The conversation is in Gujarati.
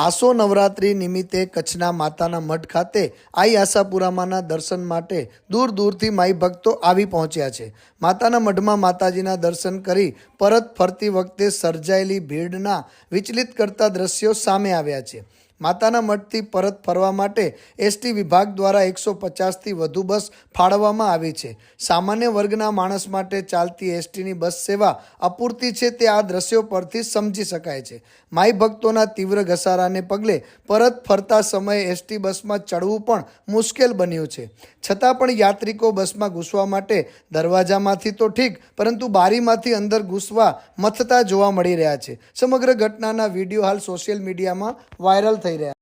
આસો નવરાત્રિ નિમિત્તે કચ્છના માતાના મઠ ખાતે આઈ આશાપુરામાના દર્શન માટે દૂર દૂરથી માઈ ભક્તો આવી પહોંચ્યા છે. માતાના મઢમાં માતાજીના દર્શન કરી પરત ફરતી વખતે સર્જાયેલી ભીડના વિચલિત કરતા દ્રશ્યો સામે આવ્યા છે. માતાના મઠથી પરત ફરવા માટે એસટી વિભાગ દ્વારા એકસો પચાસથી વધુ બસ ફાળવવામાં આવી છે. સામાન્ય વર્ગના માણસ માટે ચાલતી એસટીની બસ સેવા અપૂરતી છે તે આ દ્રશ્યો પરથી સમજી શકાય છે. માઈ ભક્તોના તીવ્ર ઘસારાને પગલે પરત ફરતા સમયે એસટી બસમાં ચડવું પણ મુશ્કેલ બન્યું છે. છતાં પણ યાત્રિકો બસમાં ઘૂસવા માટે દરવાજામાંથી તો ઠીક, પરંતુ બારીમાંથી અંદર ઘૂસવા મથતા જોવા મળી રહ્યા છે. સમગ્ર ઘટનાના વીડિયો હાલ સોશિયલ મીડિયામાં વાયરલ થઈ રહ્યા